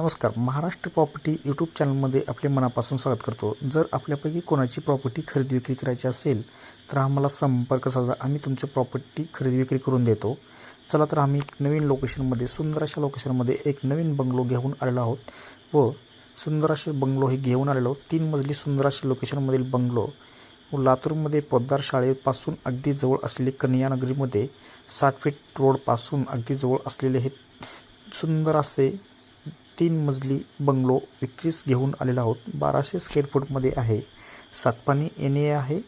नमस्कार Maharashtra property YouTube चॅनलमध्ये आपले मनापासून स्वागत करतो. जर आपल्यापैकी कोणाची प्रॉपर्टी खरेदी विक्री करायची असेल तर आम्हाला संपर्क साधा. आम्ही तुमची प्रॉपर्टी खरेदी विक्री करून देतो. चला तर आम्ही एक नवीन लोकेशनमध्ये सुंदर अशा लोकेशनमध्ये एक नवीन बंगलो घेऊन आलेलो आहोत व सुंदर असे बंगलो हे घेऊन आलेलो तीन मजली सुंदर असे लोकेशनमधील बंगलो. व लातूरमध्ये पोद्दार शाळेपासून अगदी जवळ असलेले कन्यानगरीमध्ये साठ फीट रोडपासून अगदी जवळ असलेले हे सुंदर असे तीन मजली बंगलो विक्रीस घेऊन आलेलो आहोत. बाराशे स्क्वेअर फूटमध्ये आहे. सातपाणी ए आहे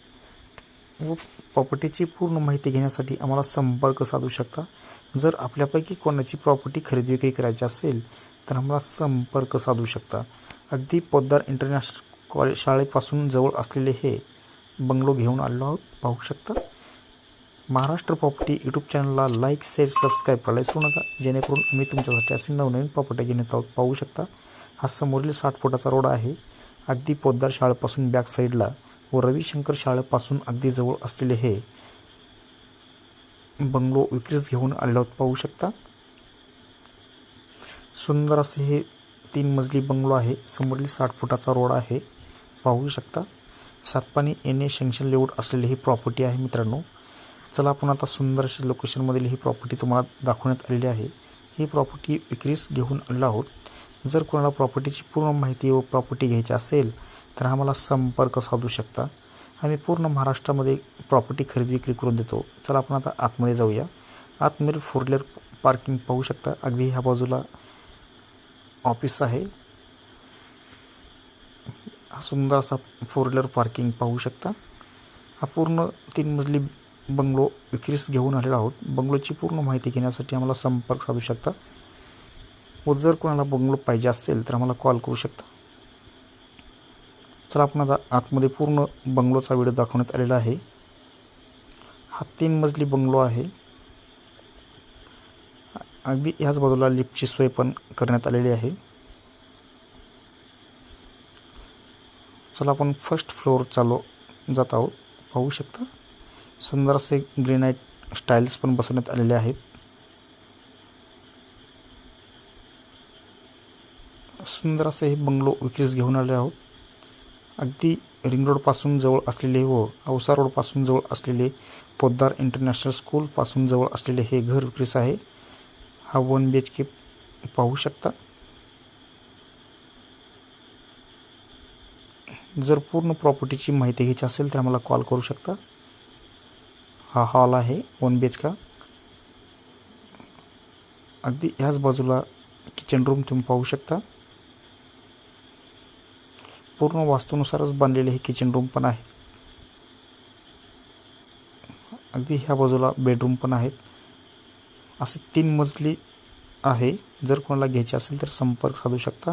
व प्रॉपर्टीची पूर्ण माहिती घेण्यासाठी आम्हाला संपर्क साधू शकता. जर आपल्यापैकी कोणाची प्रॉपर्टी खरेदी विक्री करायची असेल तर आम्हाला संपर्क साधू शकता. अगदी पोद्दार इंटरनॅशनल कॉलेज शाळेपासून जवळ असलेले हे बंगलो घेऊन आलेलो आहोत. पाहू शकता. महाराष्ट्र प्रॉपर्टी यूट्यूब चॅनलला लाईक शेअर सबस्क्राईब करायला विसरू नका. जेणेकरून आम्ही तुमच्यासाठी असे नवनवीन प्रॉपर्टी घेऊन येत आहोत पाहू शकता. हा समोरील साठ फुटाचा रोड आहे. अगदी पोद्दार शाळेपासून बॅक साईडला व रविशंकर शाळेपासून अगदी जवळ असलेले हे बंगलो विक्रीस घेऊन आलेलो आहोत पाहू शकता. सुंदर असे हे तीन मजली बंगलो आहे. समोरील साठ फुटाचा रोड आहे. पाहू शकता. सातपाणी एन ए शंक्शन लेआउट असलेली ही प्रॉपर्टी आहे मित्रांनो. चला आपण आता सुंदर अशी लोकेशनमधील ही प्रॉपर्टी तुम्हाला दाखवण्यात आलेली आहे. ही प्रॉपर्टी विक्रीस घेऊन आलो आहोत. जर कोणाला प्रॉपर्टीची पूर्ण माहिती व प्रॉपर्टी घ्यायची असेल तर आम्हाला संपर्क साधू शकता. आम्ही पूर्ण महाराष्ट्रामध्ये प्रॉपर्टी खरेदी विक्री करून देतो. चला आपण आता आतमध्ये जाऊया. आतमध्ये फोर व्हीलर पार्किंग पाहू शकता. अगदी ह्या बाजूला ऑफिस आहे. हा सुंदर असा फोर व्हीलर पार्किंग पाहू शकता. हा पूर्ण तीन मजली बंगलो विक्रीस घेऊन आलेलो आहोत. बंगलोची पूर्ण माहिती घेण्यासाठी आम्हाला संपर्क साधू शकता. व जर कोणाला बंगलो पाहिजे असेल तर आम्हाला कॉल करू शकता. चला आपण आता आतमध्ये पूर्ण बंगलोचा व्हिडिओ दाखवण्यात आलेला आहे. हा तीन मजली बंगलो आहे. अगदी ह्याच बाजूला लिफ्टची सोय पण करण्यात आलेली आहे. चला आपण फर्स्ट फ्लोअर चालू जात आहोत. पाहू शकता? सुंदर असे ग्रेनाईट स्टाईल्स पण बसवण्यात आलेले आहेत. सुंदर असे हे बंगलो विक्रीस घेऊन आले आहोत. अगदी रिंग रोडपासून जवळ असलेले व औसा रोडपासून जवळ असलेले पोद्दार इंटरनॅशनल स्कूलपासून जवळ असलेले हे घर विक्रीस आहे. हा वन बी एच के पाहू शकता. जर पूर्ण प्रॉपर्टीची माहिती घ्यायची असेल तर आम्हाला कॉल करू शकता. हा हॉल आहे वन बी एच का? अगदी ह्याच बाजूला किचन रूम तुम्ही पाहू शकता. पूर्ण वास्तूनुसारच बांधलेले हे किचन रूम पण आहे अगदी ह्या बाजूला बेडरूम पण आहेत. असे तीन मजली आहे. जर कोणाला घ्यायचे असेल तर संपर्क साधू शकता.